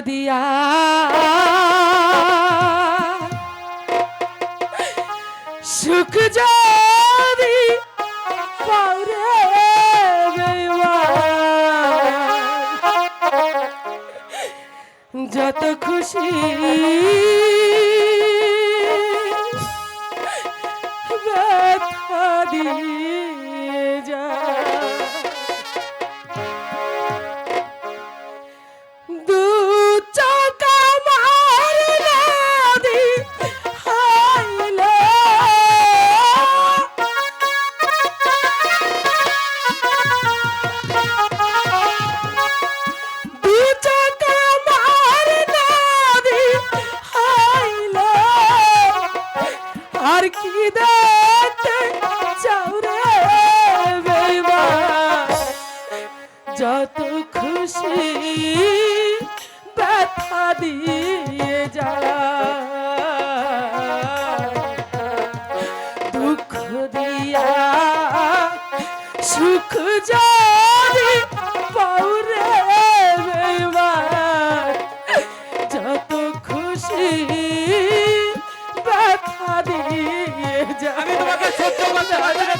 দিয়া সুখ যদি পারে যত খুশি ব্যথা দিয়ে দেখিতে চাউরে যত খুশি ব্যথা দিয়ে যা দুঃখ দিয়া সুখ যা 아, 아, 만들어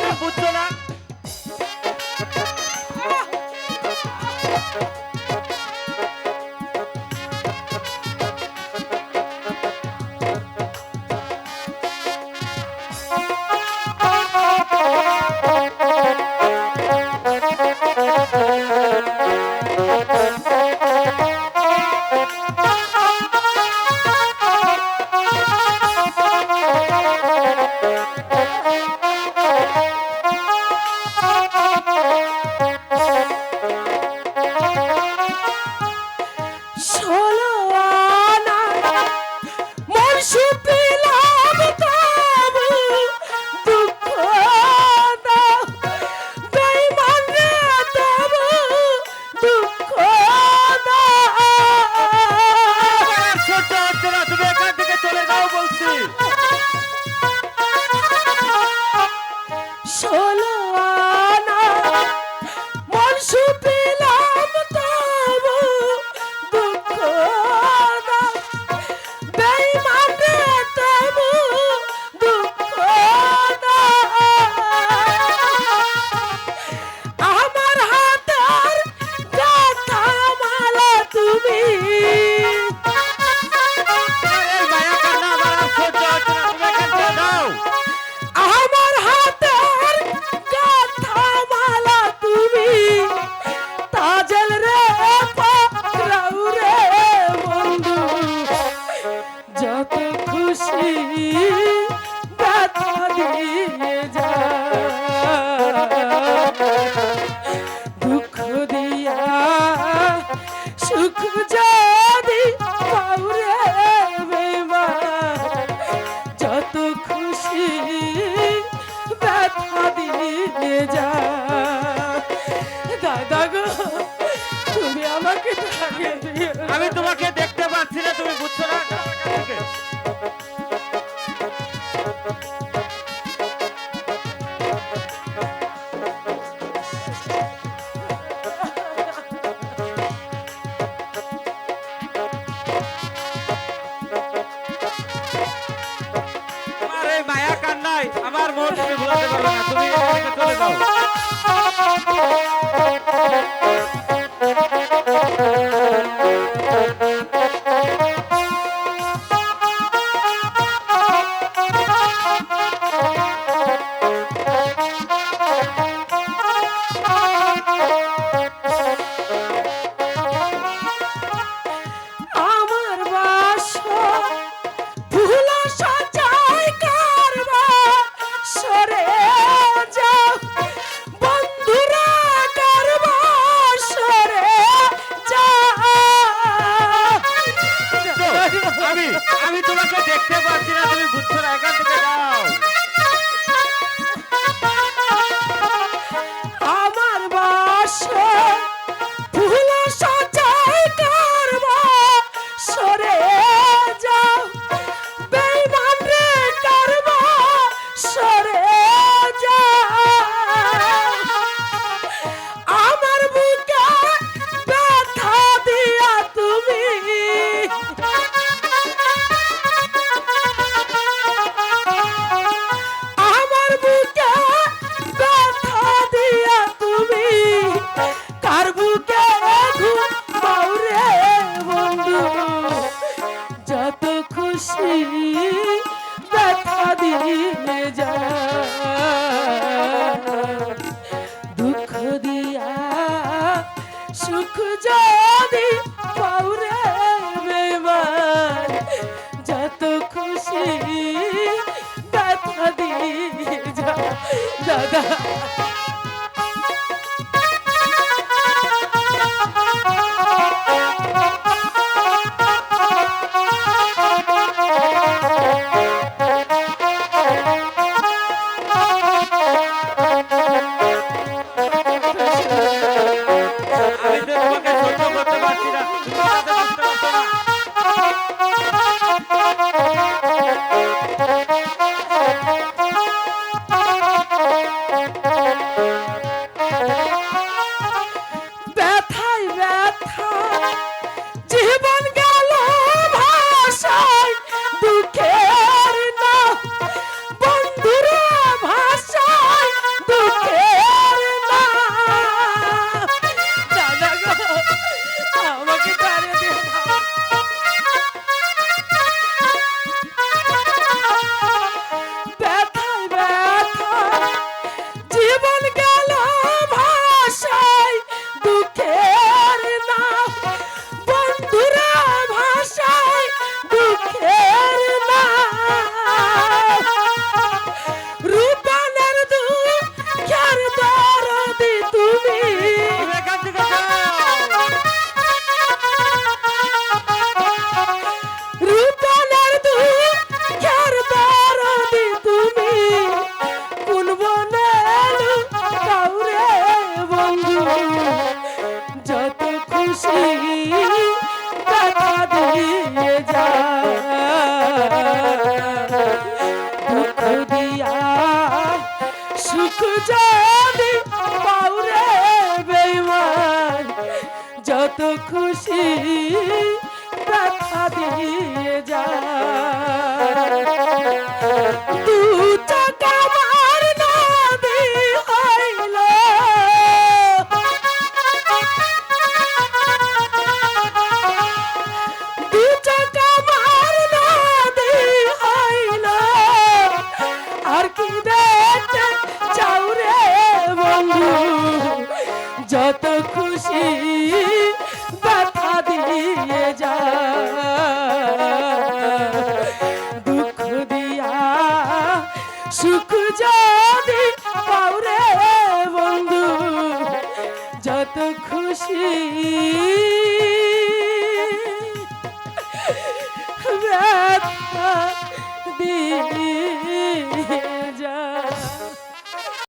দাগো। তুমি আমাকে আমি তোমাকে দেখতে পাচ্ছি না তুমি বুঝছ না? আমার মন তুমি ভুলাতে পারবে না তুমি চলে যাও। see. যেতে চাও রে বন্ধু। যত খুশি বাধা দিয়ে যা। দুঃখ দিয়া সুখ যদি পাও